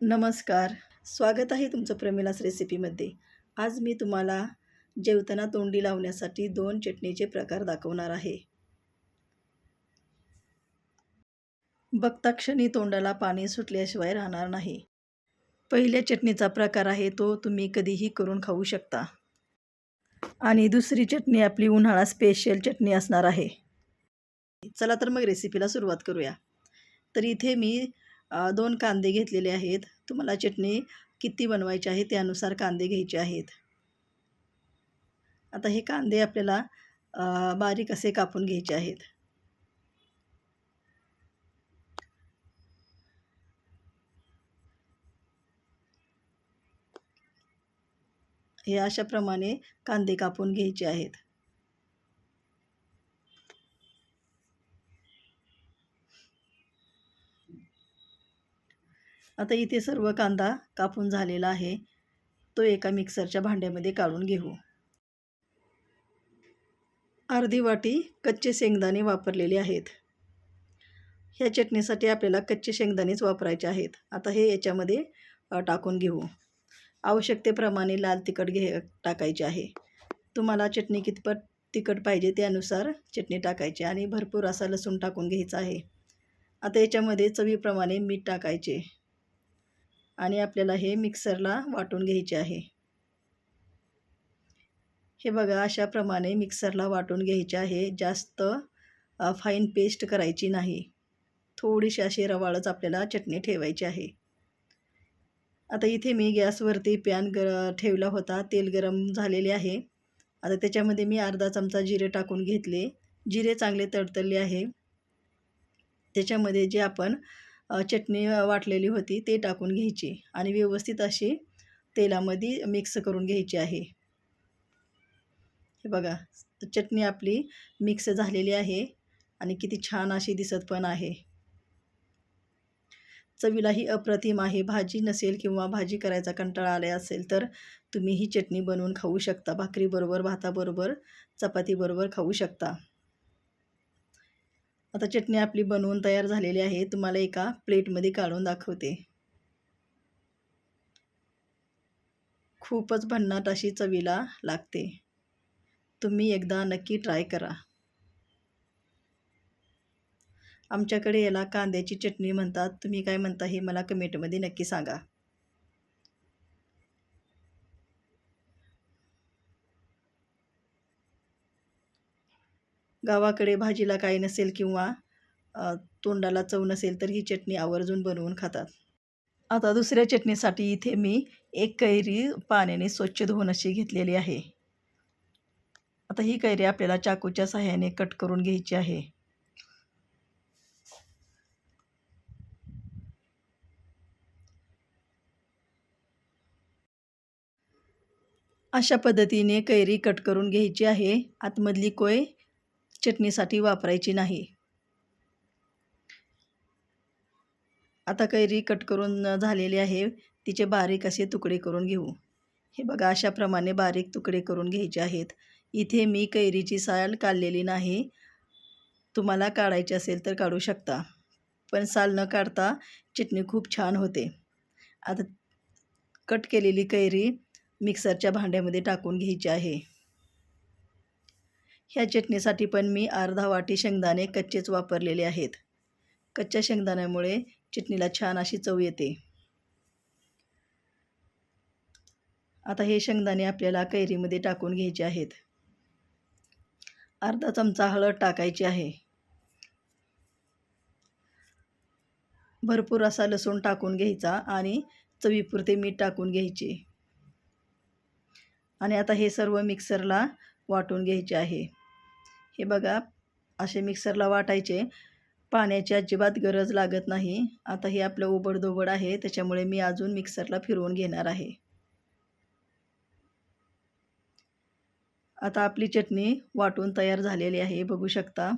नमस्कार. स्वागत आहे तुमचं प्रमिलास रेसिपीमध्ये. आज मी तुम्हाला जेवताना तोंडी लावण्यासाठी दोन चटणीचे प्रकार दाखवणार आहे. बघताक्षणी तोंडाला पाणी सुटल्याशिवाय राहणार नाही. पहिल्या चटणीचा प्रकार आहे तो तुम्ही कधीही करून खाऊ शकता. आणि दुसरी चटणी आपली उन्हाळा स्पेशल चटणी असणार आहे. चला तर मग रेसिपीला सुरुवात करूया. तर इथे मी दोन कांदे घेतलेले आहेत. तुम्हाला चटणी किती बनवायची आहे त्यानुसार कांदे घ्यायचे आहेत. आता हे कांदे आपल्याला बारीक असे कापून घ्यायचे आहेत. हे अशाप्रमाणे कांदे कापून घ्यायचे आहेत. आता इथे सर्व कांदा कापून झालेला आहे. तो एका मिक्सरच्या भांड्यामध्ये काढून घेऊ. अर्धी वाटी कच्चे शेंगदाणे वापरलेले आहेत. ह्या चटणीसाठी आपल्याला कच्चे शेंगदाणेच वापरायचे आहेत. आता हे याच्यामध्ये टाकून घेऊ. आवश्यकतेप्रमाणे लाल तिखट घे टाकायचे आहे. तुम्हाला चटणी कितपत तिखट पाहिजे त्यानुसार चटणी टाकायची आणि भरपूर असा लसूण टाकून घ्यायचा आहे. आता याच्यामध्ये चवीप्रमाणे मीठ टाकायचे. आणि आपल्याला हे मिक्सरला वाटून घ्यायचे आहे. हे बघा अशाप्रमाणे मिक्सरला वाटून घ्यायचे आहे. जास्त फाईन पेस्ट करायची नाही. थोडीशी अशी रवाळच आपल्याला चटणी ठेवायची आहे. आता इथे मी गॅसवरती पॅन ग ठेवला होता. तेल गरम झालेले आहे. आता त्याच्यामध्ये मी अर्धा चमचा जिरे टाकून घेतले. जिरे चांगले तडतडले आहे. त्याच्यामध्ये जे आपण चटणी वाटलेली होती ते टाकून घ्यायची आणि व्यवस्थित अशी तेलामध्ये मिक्स करून घ्यायची आहे. हे बघा चटणी आपली मिक्स झालेली आहे आणि किती छान अशी दिसत पण आहे. चवीलाही अप्रतिम आहे. भाजी नसेल किंवा भाजी करायचा कंटाळा आला असेल तर तुम्ही ही चटणी बनवून खाऊ शकता. भाकरीबरोबर भाताबरोबर चपातीबरोबर खाऊ शकता. आता चटणी आपली बनवून तयार झालेली आहे. तुम्हाला एका प्लेटमध्ये काढून दाखवते. खूपच भन्नाट अशी चवीला लागते. तुम्ही एकदा नक्की ट्राय करा. आमच्याकडे याला कांद्याची चटणी म्हणतात. तुम्ही काय म्हणता हे मला कमेंटमध्ये नक्की सांगा. गावाकडे भाजीला काही नसेल किंवा तोंडाला चव नसेल तर ही चटणी आवर्जून बनवून खातात. आता दुसऱ्या चटणीसाठी इथे मी एक कैरी पाण्याने स्वच्छ धुवून अशी घेतलेली आहे. आता ही कैरी आपल्याला चाकूच्या सहाय्याने कट करून घ्यायची आहे. अशा पद्धतीने कैरी कट करून घ्यायची आहे. आतमधली कोय चटणीसाठी वापरायची नाही. आता कैरी कट करून झालेली आहे. तिचे बारीक असे तुकडे करून घेऊ. हे बघा अशाप्रमाणे बारीक तुकडे करून घ्यायचे आहेत. इथे मी कैरीची साल काढलेली नाही. तुम्हाला काढायची असेल तर काढू शकता. पण साल न काढता चटणी खूप छान होते. आता कट केलेली कैरी मिक्सरच्या भांड्यामध्ये टाकून घ्यायची आहे. ह्या चटणीसाठी पण मी अर्धा वाटी शेंगदाणे कच्चेच वापरलेले आहेत. कच्च्या शेंगदाण्यामुळे चटणीला छान अशी चव येते. आता हे शेंगदाणे आपल्याला कैरीमध्ये टाकून घ्यायचे आहेत. अर्धा चमचा हळद टाकायची आहे. भरपूर असा लसूण टाकून घ्यायचा आणि चवीपुरते मीठ टाकून घ्यायचे. आणि आता हे सर्व मिक्सरला वाटून घ्यायचे आहे. हे बघा असे मिक्सरला वाटायचे. पाण्याची अजिबात गरज लागत नाही. आता हे आपलं उबडदोबड आहे त्याच्यामुळे मी अजून मिक्सरला फिरवून घेणार आहे. आता आपली चटणी वाटून तयार झालेली आहे बघू शकता.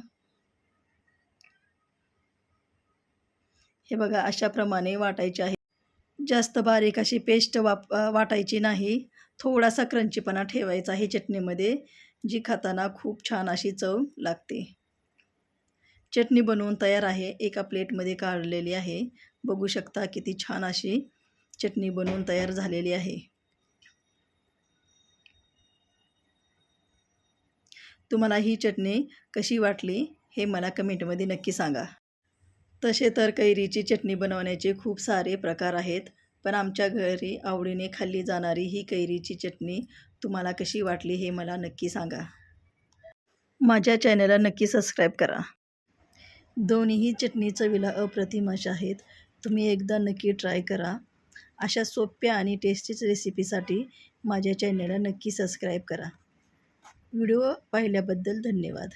हे बघा अशाप्रमाणे वाटायचे आहे. जास्त बारीक अशी पेस्ट वाप वाटायची नाही. थोडासा क्रंचीपणा ठेवायचा आहे चटणीमध्ये. जी खाताना खूप छान अशी चव लागते. चटणी बनवून तयार आहे. एका प्लेटमध्ये काढलेली आहे. बघू शकता किती छान अशी चटणी बनवून तयार झालेली आहे. तुम्हाला ही चटणी कशी वाटली हे मला कमेंटमध्ये नक्की सांगा. तसे तर कैरीची चटणी बनवण्याचे खूप सारे प्रकार आहेत. पण आमच्या घरी आवडीने खाल्ली जाणारी ही कैरीची चटणी तुम्हाला कशी वाटली हे मला नक्की सांगा. माझ्या चॅनलला नक्की सबस्क्राईब करा. दोन्हीही चटणी चवीला अप्रतिम अशा आहेत. तुम्ही एकदा नक्की ट्राय करा. अशा सोप्या आणि टेस्टीच रेसिपीसाठी माझ्या चॅनलला नक्की सबस्क्राईब करा. व्हिडिओ पाहिल्याबद्दल धन्यवाद.